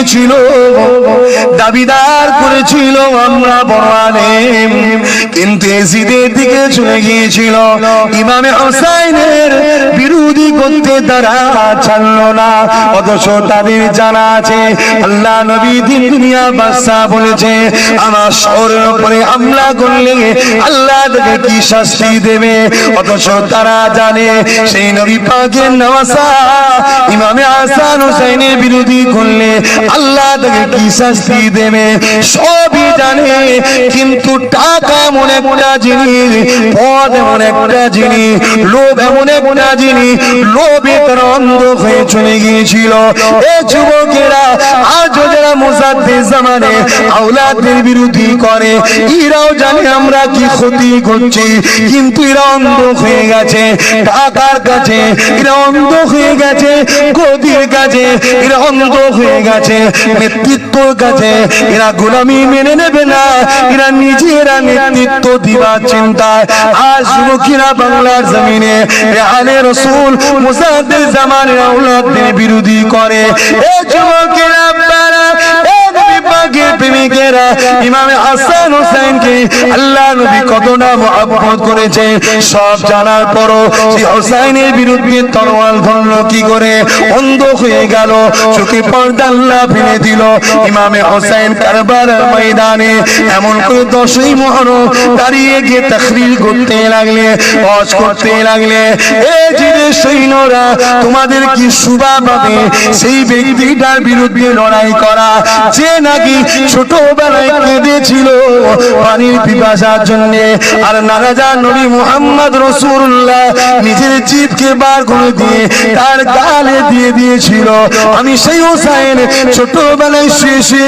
গিয়েছিল দাবিদার করেছিল আমরা বড় আলেম কিন্তু এসিদের দিকে চলে গিয়েছিল। ইমামে হোসাইনের বিরোধী করতে তারা ছাড়লো না। অথচ তাদের জানা আছে, আল্লাহ নবী দিন দুনিয়া বাদশা বলেছে, আমার শহরের উপরে হামলা করলে আল্লাহ তাকে কি শাস্তি দেবে? অথচ তারা জানে, সেই নবী পাকের নওয়াসা ইমামে হাসান হোসেনের বিরোধী করলে আল্লাহ তাকে কি শাস্তি দেবে? সবই জানে, কিন্তু টাকা এমন একটা জিনিস, পদ এমন একটা জিনিস, লোভ এমন একটা জিনিস, লোভে তারা অন্ধ হয়ে চলে গিয়েছিল। এ যুবকেরা, আজ যারা মুসাদ্দিস জামানে আওলাদের বিরোধী করে, এরাও জানে আমরা কি ক্ষতি করছি, কিন্তু এরা অন্ধ হয়ে গেছে। টাকার কাছে, এরা অন্ধ হয়ে গেছে, গদির কাছে, এরা অন্ধ হয়ে গেছে। এরা গোলামি মেনে নেবে না, এরা নিজেরা নেতৃত্ব দিবার চিন্তায়। আজ যুবকেরা বাংলার জমিনে আলে রসুল মুসাদের জামানের বিরোধী করে। এ যুবকেরা পাকের প্রেমিকেরা ইমামে হাসান হোসেনকে আল্লাহ নবী কতটা মহব্বত করেছে। সব জানার পরও হোসেনের বিরুদ্ধে তরোয়াল ধরল কি করে? অন্ধ হয়ে গেল, চোখে পর্দা আল্লাহ ফেলে দিল। ইমামে হোসেন কারবার ময়দানে এমন করে দশই মহরম দাঁড়িয়ে গিয়ে তাকরির করতে লাগলে অজ করতে লাগলে, এ সৈন্যরা, তোমাদের কি পাবে সেই ব্যক্তিটার বিরুদ্ধে লড়াই করা যে নাকি ছোটবেলায় কেঁদেছিল পানির পিপাসার জন্য। আর নারাজা নবী মুহাম্মদ রসুল্লাহ নিজের জিভকে বার করে দিয়ে তার গালে দিয়ে দিয়েছিল। আমি সেই হোসাইন ছোটবেলায় শেষে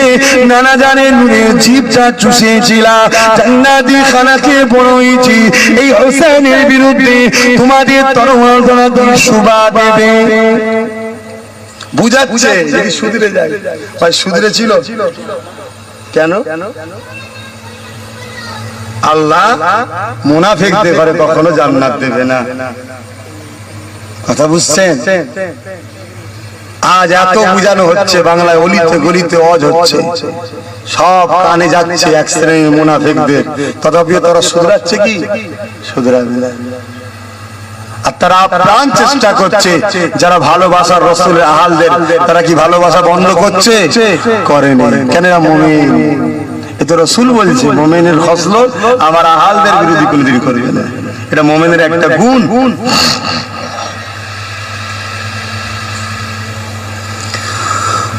নানা জানে নুনের জিভটা চুষেছিলাম জান্নাতি খানাকে বড় হয়েছি এই হোসেনের বিরুদ্ধে তোমাদের দিয়ে শুভা দেবে। বুঝাচ্ছে যদি সুধরে যায়। ভাই সুধরে ছিল। কেন? আল্লাহ মুনাফিকদের ঘরে কখনো জান্নাত দেবে না। কথা বুঝছেন? আজ এত বুঝানো হচ্ছে বাংলায় অলিতে গলিতে অজ হচ্ছে। সব কানে যাচ্ছে এক শ্রেণির মুনাফিকদের। তথাপিও তারা শুধরাচ্ছে কি? শুধরাবে না। আর তারা প্রাণ চেষ্টা করছে। যারা ভালোবাসার রসুলের আহালদের, তারা কি ভালোবাসা বন্ধ করছে? করেনি। কেন মমিন। এ রসুল বলছে, মোমেনের খসল আমার আহালদের বিরোধী কোনদিন করবে না। এটা মোমেনের একটা গুণ।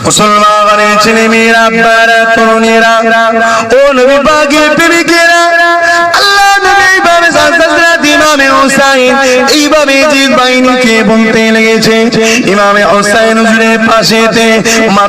মুসলমানের ছেলে মেয়েরা আপনারা তরুণেরা, ও নবী পাকের প্রেমিকেরা, আল্লাহ নবী এইভাবে সাজদাত ইমামে হুসাইন, এইভাবে জিদ বাহিনীকে বলতে লেগেছে। ইমামে হুসাইন হুজুরের পাশেতে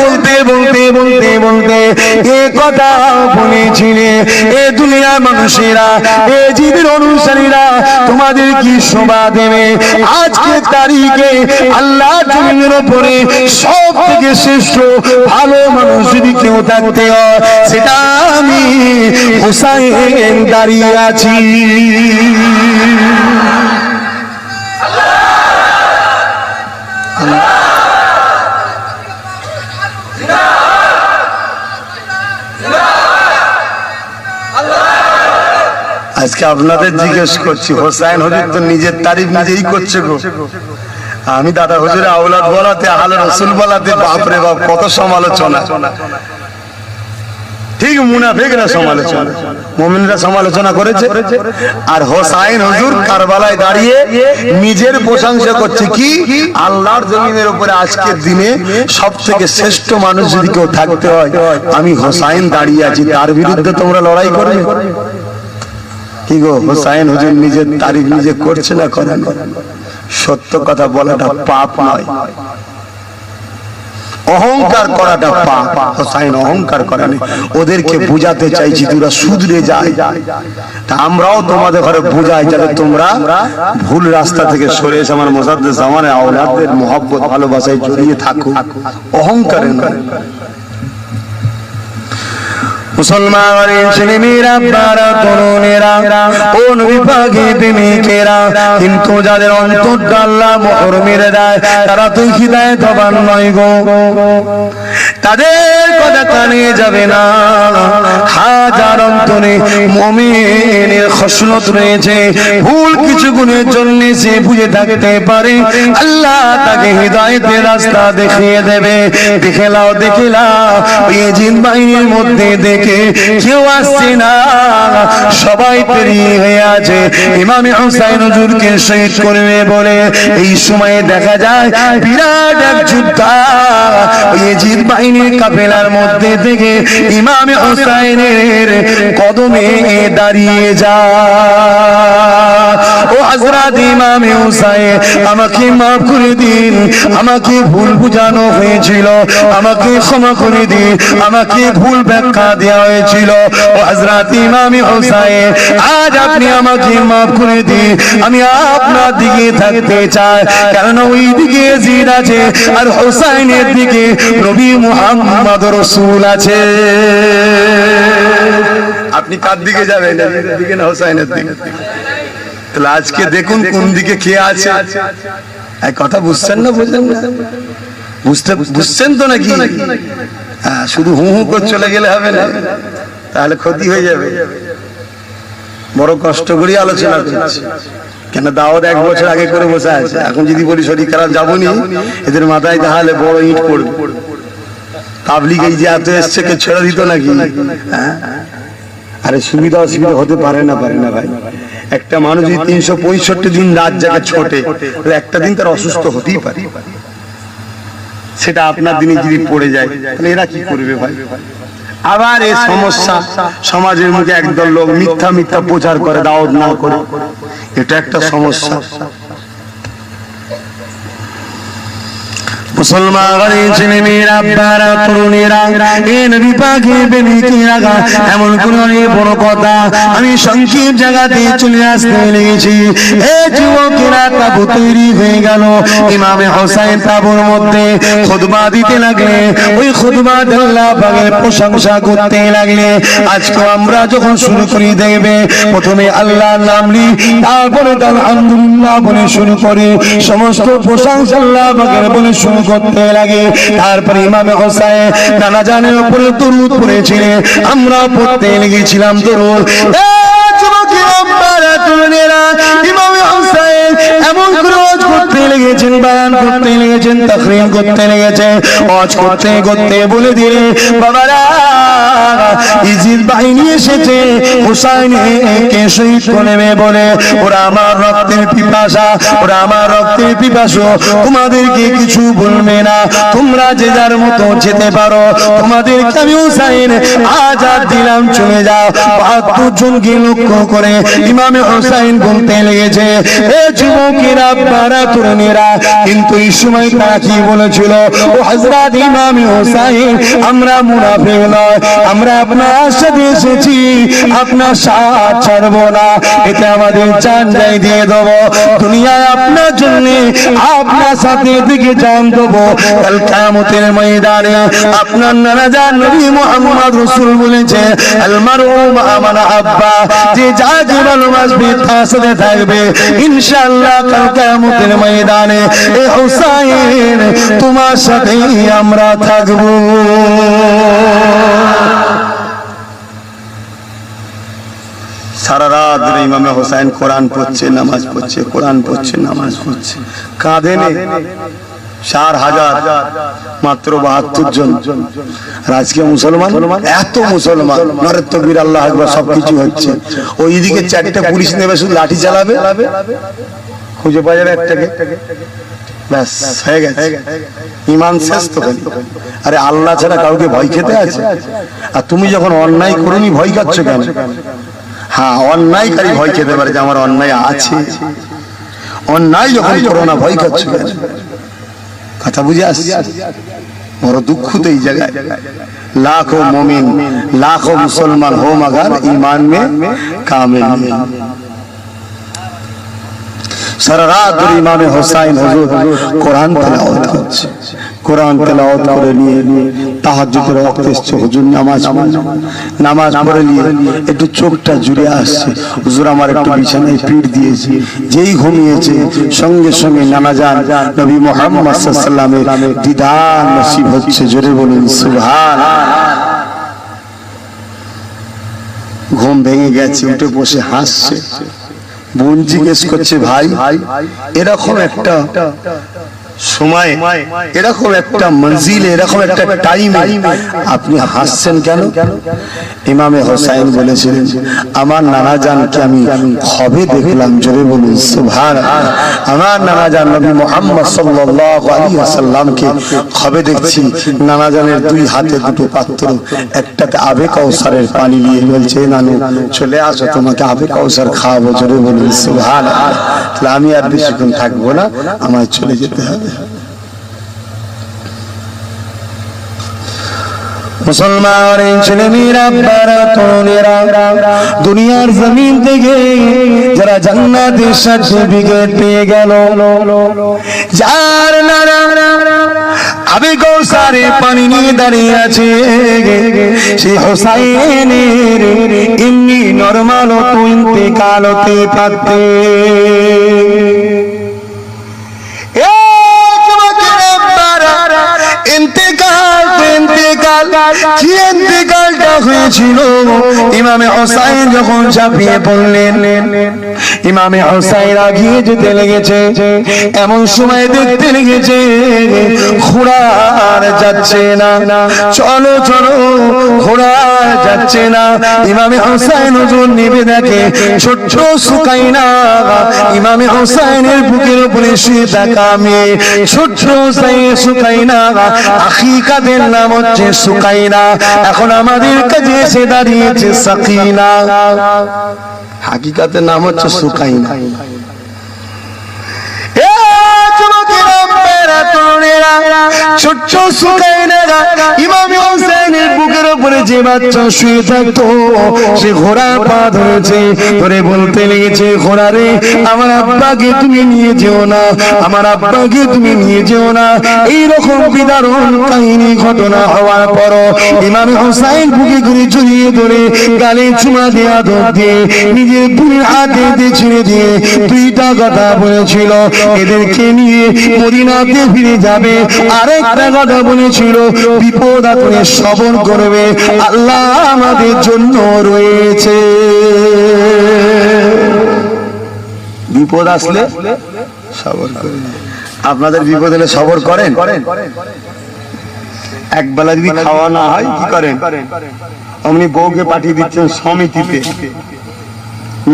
বলতে বলতে বলতে বলতে এ কথা বলেছিলেন এ দুনিয়ার মানুষেরা, এ জীবের অনুসারীরা তোমাদের কি শোভা দেবে? আজকে তারিখে আল্লাহ জমিনের উপরে সব থেকে শ্রেষ্ঠ ভালো মানুষ যদি কেউ থাকতে হয়, সেটা আমি হুসাইন দাঁড়িয়ে আছি। আজকে আপনাদের জিজ্ঞেস করছি হোসাইন হজুর তো নিজের তারিফ নিজেই করছে গো। আমি দাদা হুজুরে আওলাদ বলাতে আল রসুল বলাতে বাপরে বাপ কত সমালোচনা। ঠিক মুনাফিকরা সমালোচনা। মুমিনরা সমালোচনা করেছে। আর হোসাইন হুজুর কারবালায় দাঁড়িয়ে নিজের প্রশংসা করছে কি? আল্লাহর জমিনের উপরে আজকের দিনে সব থেকে শ্রেষ্ঠ মানুষ যদি কেউ থাকতে হয় আমি হোসাইন দাঁড়িয়ে আছি তার বিরুদ্ধে তোমরা লড়াই করবে। কি গো হুজুর নিজের তারিফ নিজে করছে না সত্য কথা বলাটা পাপ নয়। অহংকার করাটা পাপ। অহংকার করা নেই ওদেরকে বুঝাতে চাইছি তোরা শুধরে যায়। তা আমরাও তোমাদের ঘরে বুঝাই যাতে তোমরা ভুল রাস্তা থেকে সরে এসে আমার মোসাদ্দের জামানে আওলাদের মোহাব্বত, ভালোবাসায় জড়িয়ে থাকো। অহংকারে মুসলমানের ছেলে মেয়েরা বারা তরুণেরা ও নবী পাকে প্রেমিকেরা, কিন্তু যাদের অন্তর আল্লাহ মোহর মেরে দেয়, তারা তুই হৃদয় দবান নয় গো। তাদের কথা কানে যাবে না। হাজার অন্তরে মমিনের খসলত রয়েছে। ভুল কিছু গুণের জন্য সে বুঝে থাকতে পারে। আল্লাহ তাকে হৃদয়তে রাস্তা দেখিয়ে দেবে। দেখে লাও দেখে লাও বাহিনীর মধ্যে দেখে কেউ আসছে না। সবাই পেরিয়ে হয়ে আছে। ইমামে হুসাইন হুজুরকে শহীদ করবে বলে এই সময়ে দেখা যায়, বিরাট এক যোদ্ধা ইয়েজিদ বাহিনীর কাফেলার মধ্যে থেকে ইমাম হুসাইনের কদমে দাঁড়িয়ে যা ও হযরত ইমামে হুসাইন, আমাকে মাফ করে দিন, আমাকে ভুল বুঝানো হয়েছিল, আমাকে ক্ষমা করে দিন, আমাকে ভুল ব্যাখ্যা দেওয়া হয়েছিল। ও হযরত ইমামে হুসাইন, আজ আপনি আমাকে মাফ করে দিন, আমি আপনার দিকে থাকতে চাই কারণ ওই দিকে জিদ আছে, আর হোসাইনের দিকে নবী মুহাম্মদ রসুল আছে। আপনি কার দিকে যাবেন? দিকে না হোসাইনের দিকে? তাহলে আজকে দেখুন কোন দিকে কে আছে। কথা বুঝছেন না বুঝলেন না? বুঝতে বুঝছেন তো নাকি? হ্যাঁ শুধু হু হু করে চলে গেলে হবে না। তাহলে ক্ষতি হয়ে যাবে। বড় কষ্ট করে আলোচনা করছি। কেন দাওয়াত এক বছর আগে করে বসে আছে। এখন যদি বলি শরীর খারাপ যাবনি। এদের মাথায় তাহলে বড় ইট পড়বে। তাবলিগ এই যে এত এসছে কে ছেড়ে দিত নাকি? হ্যাঁ? আরে সুবিধা অসুবিধা হতে পারে না পারে না ভাই। একটা মানুষ যদি তিনশো পঁয়ষট্টি দিন রাত জায়গা ছোটে, তাহলে একটা দিন তার অসুস্থ হতেই পারে। সেটা আপনার দিনে যদি পড়ে যায়, তাহলে এরা কি করবে ভাই? আবার এই সমস্যা, সমাজের মুখে একদল লোক মিথ্যা মিথ্যা প্রচার করে, দাওয়াত না করে। এটা একটা সমস্যা। খুতবা দিতে লাগলে, ওই পাকের প্রশংসা করতে লাগলে, আজকে আমরা যখন শুরু করি, দেখবে প্রথমে আল্লাহ নাম নি তারপরে তার আলহামদুলিল্লাহ বলে শুরু করি। সমস্ত প্রশংসা আল্লাহ বলে শুরু করতে লাগে। তারপরে ইমামে হোসাইন নানা জানের উপরে দরুদ পড়েছিলেন। আমরা পড়তে লেগেছিলাম দরুদ। ইমামে বায়ান করতে লেগেছেন, তাকরিম করতে লেগেছেন অজ করতে করতে বলে দিলে, বাবারা, ইজিদ বাহিনী এসেছে হুসাইনকে শহীদ করবে বলে, ওরা আমার রক্তের পিপাসা, ওরা আমার রক্তের পিপাসু, তোমাদেরকে কিছু বলবে না, তোমরা যে যার মতো যেতে পারো, তোমাদেরকে আমি হুসাইন আজাদ দিলাম, চলে যাও। বাহাত্তর জনকে লক্ষ্য করে ইমামে হুসাইন বলতে লেগেছে, এ যুবকেরা পারা তরুণেরা কিন্তু এই সময় তারা কি বলেছিল? ও হজরত ইমামে হুসাইন, আমরা মুনাফিক নয়, আমরা আপনার সাথে এসেছি, আপনার সাথ ছাড়বো না, এতে আমাদের জান যাই দিয়ে দেবো। দুনিয়ায় আপনার জন্য আপনার সাথে দিকে জান দেবো। কাল কামতের ময়দানে আপনার নানা জান নবী মোহাম্মদ রসুল বলেছে আলমারু আমার আব্বা যে যাকে ভালোবাসবে তার সাথে থাকবে, ইনশাআল্লাহ কাল কামতের ময়দানে এ হুসাইন, তোমার সাথেই আমরা থাকব। সারা রাত ইমামে হোসাইন কোরআন পড়ছে, নামাজ পড়ছে, কোরআন পড়ছে, নামাজ পড়ছে। কাঁদে নে। চার হাজার, মাত্র বাহাত্তর জন। আজকে মুসলমান? এত মুসলমান। নরের তকবির, আল্লাহ একবার সবকিছু হচ্ছে। ওইদিকে চারটা পুলিশ নেবে, শুধু লাঠি চালাবে? খুঁজে পাওয়া যাবে একটাকে। ব্যাস, হয়ে গেছে। ইমান শেষ তো আরে আল্লাহ ছাড়া কাউকে ভয় খেতে আছে? আর তুমি যখন অন্যায় করুনি, ভয় খাচ্ছ কেন? হ্যাঁ অন্যায়কারী ভয় খেতে পারে যে আমার অন্যায় আছে। অন্যায় যখন করো না, ভয় খাচ্ছ কেন? কথা বুঝে আসছে বড় দুঃখ তো এই জায়গায়। লাখো মমিন, লাখো মুসলমান হোম আগার ইমান মে কামেল সারা রাত ধরে ইমামে হোসাইন হুজুর কোরআন তেলাওয়াত করছে। কোরআন তেলাওয়াত করে নিয়ে তাহাজ্জুদের ওয়াক্ত এসছে। হুজুর, নামাজ। নামাজ পড়ে নিয়ে একটু চোখটা জুড়ে আসছে। হুজুর আমার একটু বিছানায় পিঠ দিয়েছে। যেই ঘুমিয়েছে, সঙ্গে সঙ্গে নানা যান নবী মোহাম্মদ সাল্লামের দিদার নসিব হচ্ছে। জোরে বলুন সুবহান ঘুম ভেঙে গেছে, উঠে বসে হাসছে। বোন জিজ্ঞেস করছে, ভাই, এরকম একটা সময়, এরকম একটা মঞ্জিল, এরকম একটা টাইম আপনি হাসছেন কেন? ইমামে হোসাইন বলেছিলেন, আমার নানা জানকে আমি খবে দেখলাম, জোরে বলুন সুভান আমার নানা জান নবী মোহাম্মদ সাল্লাল্লাহু আলাইহি ওয়াসাল্লামকে খবে দেখছি। নানা জানের দুই হাতে দুটো পাত্র, একটাতে আবে কৌসারের পানি নিয়ে বলছে, নানু, চলে আসো, তোমাকে আবে কৌসার খাওয়াবো, জোরে বলুন সুভান তাহলে আমি আর বেশিক্ষণ থাকব না আমার চলে যেতে হবে। মুসলমান ছেলে মেয়েরা তরুণেরা, দুনিয়ার জমিন থেকে যারা জান্নাতের সার্টিফিকেট পেয়ে গেল, যার নারা আবে গৌসারে পানি নিয়ে দাঁড়িয়ে আছে সেই হোসাইনের এমনি নর্মাল তো ইন্তেকাল হতে পারতে কি ইন্তেকালটা হয়েছিল। ইমামে হোসাইন যখন ঝাঁপিয়ে পড়লেন ইমামে হোসাইন আগিয়ে যেতে লেগেছে, এমন সময় দেখতে লেগেছে, ঘোড়ার যাচ্ছে না, চলো চলো ঘোড়া যাচ্ছে না। ইমামে হোসাইন ওজন নেবে দেখে, ছোট্ট সুকাইনা, ইমামে হোসাইনের বুকের উপরে শুয়ে থাকা মেয়ে, ছোট্ট সুকাইনা, আখিকাদের নাম হচ্ছে সুকাইনা। এখন আমাদের কাছে এসে দাঁড়িয়েছে সাকিনা। হাকিকাতের নাম হচ্ছে সুকাইনা এ যুবকেরা, তরুণেরা, ছোট্ট হোসেনের বুকের উপরে যে বাচ্চা শুয়ে থাকতো সে ঘোড়া পা ধরেছে ধরে বলতে লেগেছে ঘোড়া রে আমার আব্বাকে তুমি নিয়ে যেও না আমার আব্বাকে তুমি নিয়ে যেও না। বিদারণ কাহিনী ঘটনা হওয়ার পর ইমাম হোসাইন বুকে করে জড়িয়ে ধরে গালে চুমা দেয়া ধর দিয়ে নিজের দুই হাতে দিয়ে ছেড়ে দিয়ে দুইটা কথা বলেছিল এদেরকে নিয়ে মদিনাতে ফিরে যাবে। আরেকটা কথা বলেছিল, বিপদ আপনি সবর করবে, আল্লাহ আমাদের জন্য রয়েছে। বিপদ আসলে সবর আপনাদের বিপদ হলে সবর করেন? এক বেলা যদি খাওয়া না হয়, কি করেন? অমনি বউকে পাঠিয়ে দিচ্ছেন সমিতিতে।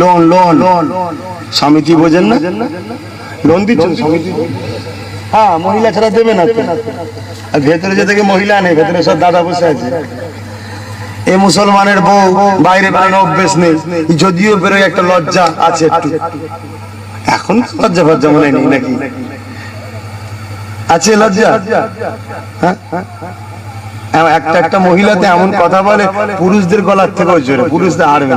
Loan loan. সমিতি বোঝেন না? লোন দিচ্ছেন সমিতি হ্যাঁ মহিলা ছাড়া দেবে না আর ভেতরে যে থেকে মহিলা নেই ভেতরে সব দাদা বসে আছে। এ মুসলমানের বউ, বাইরে অভ্যেস নেই। যদিও বেরোয় একটা লজ্জা আছে একটু। এখন লজ্জা ফজ্জা মনে নেই নাকি? আছে লজ্জা? হ্যাঁ এমন একটা একটা মহিলাতে এমন কথা বলে, পুরুষদের গলার থেকেও জোরে। পুরুষদের আর না।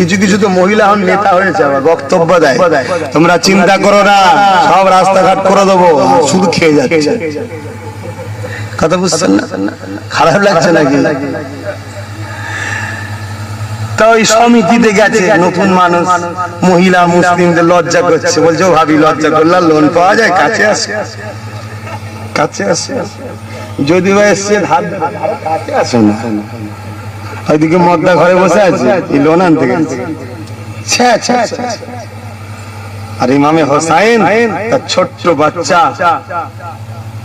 কিছু কিছু তো মহিলা এখন নেতা হয়েছে আবার বক্তব্য দেয়। তোমরা চিন্তা করো না, সব রাস্তাঘাট করে দেবো শুধু খেয়ে যাচ্ছে। কথা বুঝছেন না? খারাপ লাগছে নাকি? গেছে, নতুন মানুষ, মহিলা লজ্জা করছে। ভাবি, লজ্জা লোন পাওয়া যায়, কাছে কাছে যদি ওইদিকে মদ্দা ঘরে বসে আছে এই লোন আনতে গেছে। আর ইমামে হোসাইন তার ছোট্ট বাচ্চা।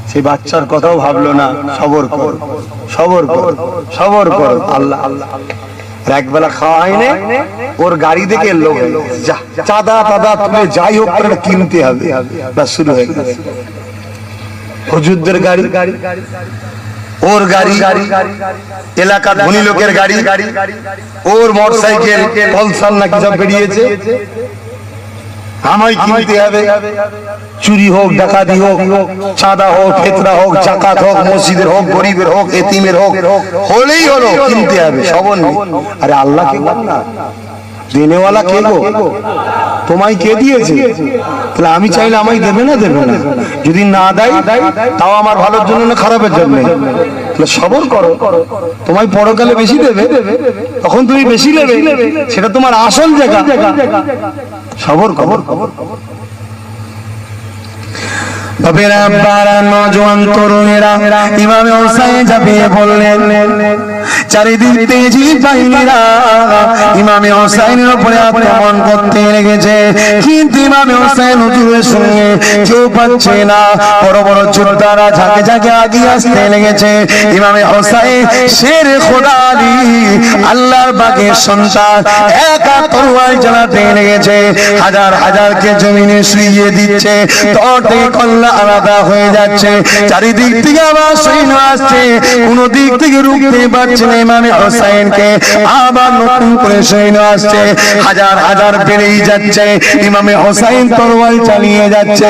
সেই বাচ্চার কথাও ভাবলো না সবর কর সবর কর সবর কর আল্লাহ আল্লাহ একবেলা খাওয়া হয়নি ওর গাড়ি দেখে লোক চাঁদা টাদা তুলে যাই হোক করে কিনতে হবে। ব্যাস শুরু হয়ে গেছে। হুজুরদের গাড়ি। ওর গাড়ি এলাকার ধনী লোকের গাড়ি, ওর মোটর মোটরসাইকেল পলসার নাকি সব বেরিয়েছে। আমায় কিনতে হবে? চুরি হোক, ডাকাতি হোক চাঁদা হোক, ফেতরা হোক, জাকাত হোক, মসজিদের হোক, গরিবের হোক, এতিমের হোক, হলেই হলো কিনতে হবে সবর নেই। আরে আল্লাহ কে বল না দেনেওয়ালা কে গো? তোমায় কে দিয়েছে? তাহলে আমি চাইলে আমায় দেবে না দেবে না? যদি না দেয় তাও আমার ভালোর জন্য না খারাপের জন্য। তাহলে সবর করো। তোমায় পরকালে বেশি দেবে। তখন তুমি বেশি নেবে সেটা তোমার আসল জায়গা। সবর খবর খবর বাপেরা বারা নজওয়ান তরুণেরা ইমামে হোসাইন ঝাঁপিয়ে পড়লেন। চারিদিক তেজি বাহিনীরা ইমামে হোসাইনের উপরে আক্রমণ করতে লেগেছে। কিন্তু ইমামে হোসাইন হুজুরের সঙ্গে কেউ পাচ্ছে না। বড় বড় ঝাঁকে ঝাঁকে আগিয়ে আসতে লেগেছে। ইমামে হোসাইন, শের খোদা আলী, আল্লাহর বাগের সন্তান, একা তরোয়াল লেগেছে। হাজার হাজারকে জমিনে শুইয়ে দিচ্ছে। কল্লা আলাদা হয়ে যাচ্ছে। চারিদিক থেকে আবার সৈন্য আসছে। কোন দিক থেকে রুখতে পারছে না। ইমামে হোসাইনকে আবার নতুন করে সৈন্য আসছে। হাজার হাজার বেড়েই যাচ্ছে। ইমামে হোসাইন তরোয়াল চালিয়ে যাচ্ছে।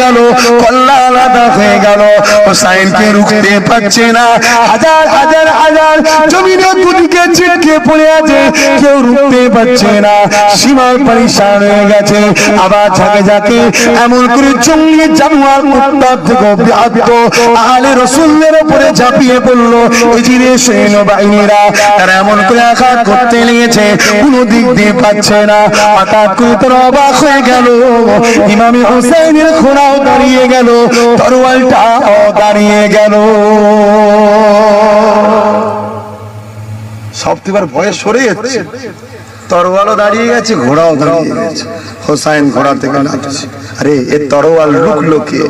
গেল কল্লা আলাদা হয়ে গেল। হোসাইনকে রুখতে পারছে না। হাজার হাজার হাজার জমিনে দুদিকে ছিটকে পড়ে আছে। কেউ রুখতে পারছে না। সীমার পরিশান হয়ে গেছে। আবার ঝাঁকে ঝাঁকে এমন করে জঙ্গলি জানোয়ার উত্তর থেকে ব্যাপ্ত আহলে রসুলের উপরে ঝাঁপিয়ে পড়ল এজিরে সৈন্য বাহিনীরা তারা এমন করে আঘাত করতে লেগেছে। কোনো দিক দিয়ে পাচ্ছে না। হঠাৎ করে তারা অবাক হয়ে গেল। ইমামে হোসেনের খোঁড়াও দাঁড়িয়ে গেল তরোয়ালটাও দাঁড়িয়ে গেল। সব তো এবার ভয়ে সরে যাচ্ছে। তরোয়ালও দাঁড়িয়ে গেছে, ঘোড়াও দাঁড়িয়ে গেছে। হোসাইন ঘোড়া থেকে নামছে। আরে, এ তরোয়াল লুকলো কে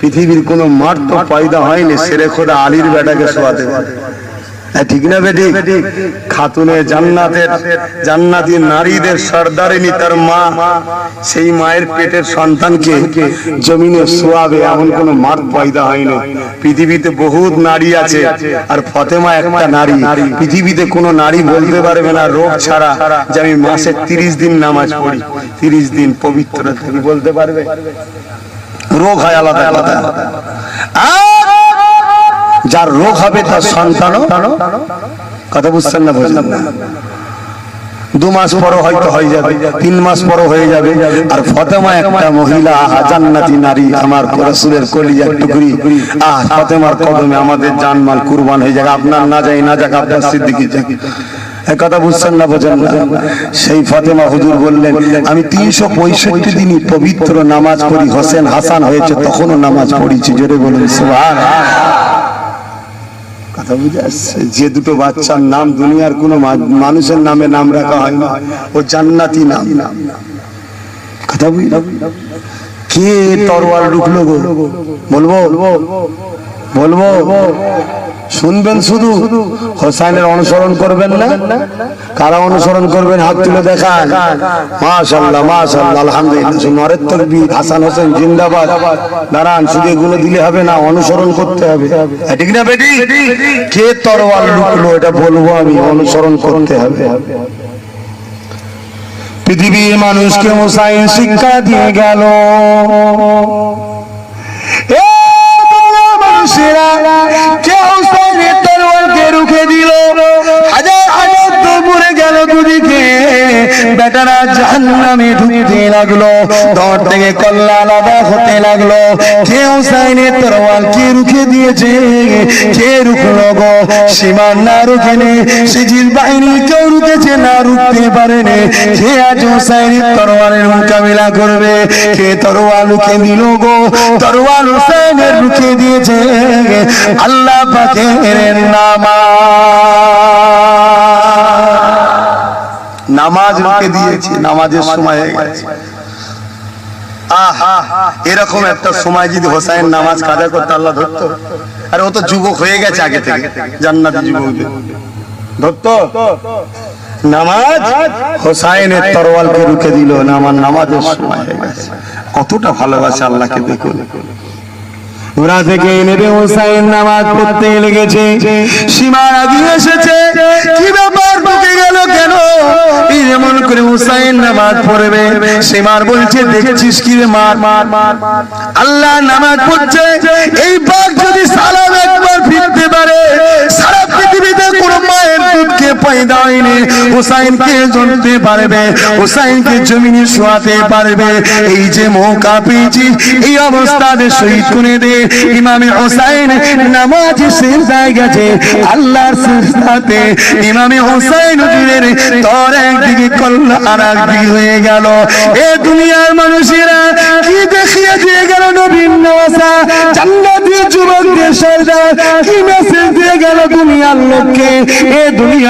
পৃথিবীর কোনো মাঠ তো পয়দা হয়নি, সেরে খোদা আলীর বেটাকে শোয়াতে পারে। ঠিক না বেটি? খাতুনে জান্নাতের জান্নাতি নারীদের সর্দারিনী তার মা। সেই মায়ের পেটের সন্তানকে জমিনে শোয়াবে এমন মাঠ পয়দা হয়নি। পৃথিবীতে বহুত নারী আছে, আর ফতেমা একটা নারী। পৃথিবীতে কোনো নারী বলতে পারবে না, রোগ ছাড়া, যে আমি মাসে তিরিশ দিন নামাজ পড়ি। তিরিশ দিন পবিত্র বলতে পারবে? রোগ হয় আলাদা আলাদা। আর যার রোগ হবে তার সন্তানও কথা বুঝছেন না বুঝলেন না দু মাস পরও হয়তো হয়ে যাবে তিন মাস পরও হয়ে যাবে। আর ফতেমা একটা মহিলা জান্নাতি নারী আমার রসুলের কলিজার টুকরি। আহ ফতেমার কদমে আমাদের জানমাল কুরবান হয়ে যাবে আপনার না যাই না যাক আপনার সিদ্দিকি যাক। এ কথা বুঝছেন না বোঝেন? না সেই ফাতেমা হুজুর বললেন আমি তিনশো পঁয়ষট্টি দিনই পবিত্র নামাজ পড়ি। হোসেন হাসান হয়েছে তখনও নামাজ পড়িছি। জোরে বলুন সুবহানাল্লাহ। কথা বুঝে আসছে? যে দুটো বাচ্চার নাম দুনিয়ার কোনো মানুষের নামে নাম রাখা হয় না, ও জান্নাতি নাম। কথা বুঝি কে তরোয়াল ঢুকলো গো? বলব? বলব? শুনবেন শুধু? হোসাইনের অনুসরণ করবেন না? কারা অনুসরণ করবেন? হাত তুলে দেখান। মাশাল্লাহ মাশাল্লাহ আলহামদুলিল্লাহ। হাসান হোসেন, জিন্দাবাদ। দাঁড়ান, শুধু এগুলো দিলে হবে না, অনুসরণ করতে হবে। ঠিক না, বেটি? কে তরোয়াল লুকলো, এটা বলব আমি, অনুসরণ করতে হবে। পৃথিবীর মানুষকে হোসাইন শিক্ষা দিয়ে গেল। এ মানুষেরা বেটারা জাহান্নামে ঢুকতে লাগল। দর থেকে কল্লা আলাদা হতে লাগল। কে হোসাইনের তরোয়াল কে রুখে দিয়েছে? কে রুখলো গো? সীমান না রুখেনে সিজিল বাহিনী কেউ রুখেছে না রুখতে পারেনি। কে আজ হোসাইনের তরোয়ালের মোকাবিলা করবে? কে তরোয়াল রুখে দিল গো? তরোয়াল হোসাইনের রুখে দিয়েছে। আল্লাহ পাকের নামা নামাজ রুখে দিয়েছি নামাজের সময় হয়ে গেছে। আহা এরকম একটা সময় যদি হোসাইন নামাজ কাজা করতে আল্লাহ ধরতো? আরে ও তো যুবক হয়ে গেছে আগে থেকে। জান্নাতি যুবক ধরতো? নামাজ? হোসাইনের তরওয়ালকে রুখে দিল না আমার নামাজের সময় হয়ে গেছে। কতটা ভালোবাসে আল্লাহকে দেখুন। ওরা থেকে নেবে হোসাইন নামাজ পড়তে লেগেছে। সীমার আগে এসেছে। কি ব্যাপার? ঢুকে গেল কেন? এমন করে হুসাইন নামাজ পড়বে। সীমার বলছে, দেখেছিস কি রে মার? মার মার আল্লাহ নামাজ পড়ছে। এই বাঘ যদি সালাম একবার ফিরতে পারে, সারা পৃথিবীতে কোন দুধকে দুনিয়ার মানুষেরা কি দেখিয়ে দিয়ে গেল নবীন যুবকদের কি মেসেজ দিয়ে গেল দুনিয়ার লোককে? এ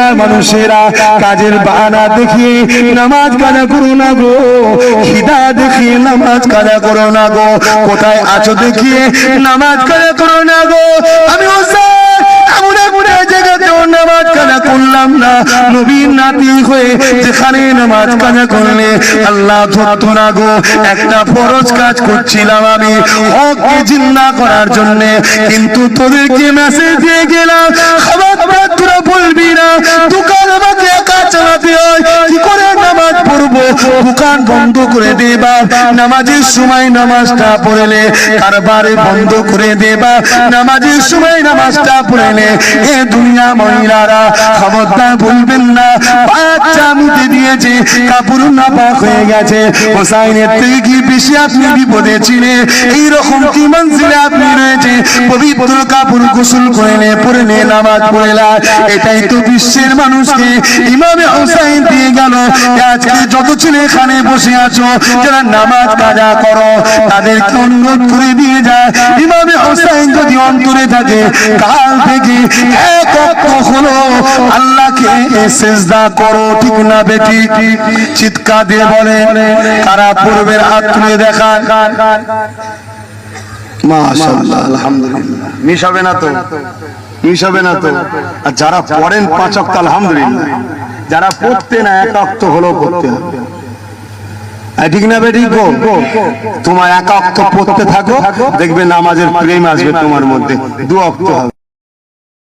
দুনিয়ার মানুষেরা কাজের বাহানা দেখিয়ে নামাজ কাজা করো না গো। খিদা দেখিয়ে নামাজ কাজা করো না গো। কোথায় আছো দেখিয়ে, নামাজ কাজা করো না গো। আমি হোসেন কিন্তু তোদেরকে মেসেজ দিয়ে গেলাম, খাবার তোরা বলবি না, দোকান আমাকে একা চালাতে হয়। কি করে নামাজ পড়ব? দোকান বন্ধ করে দেবা নামাজের সময় নামাজটা পড়লে কারবারে বন্ধ করে দেবা নামাজের সময় নামাজটা পড়লে এ দুনিয়া মহিলারা, খবরদার বলবেন না। বাচ্চা মুখে দিয়েছে, কাপড় নাপাক হয়ে গেছে। হোসাইনের থেকে কি বেশি আপনি বিপদে ছিলে। এইরকম কি মঞ্জিলে আপনি রয়েছে? পবিত্র কাপড় গোসল করে নে, পরে নে, নামাজ পড়ে লা। এটাই তো বিশ্বের মানুষকে ইমামে হোসাইন দিয়ে গেল। আজকে যত ছেলে এখানে বসে আছো, যারা নামাজ কাজা করো, তাদেরকে অনুরোধ করে দিয়ে যায়। ইমামে হোসাইন যদি অন্তরে থাকে, কাল থেকে এক যারা পড়েন পাঁচ আলহামদুলিল্লাহ। যারা পড়তে না, এক অক্ত হলো পড়তে ঠিক না বেটি? গো, তোমার এক অক্ত পড়তে থাকো, দেখবে নামাজের প্রেম আসবে তোমার মধ্যে। দু অক্ত হবে।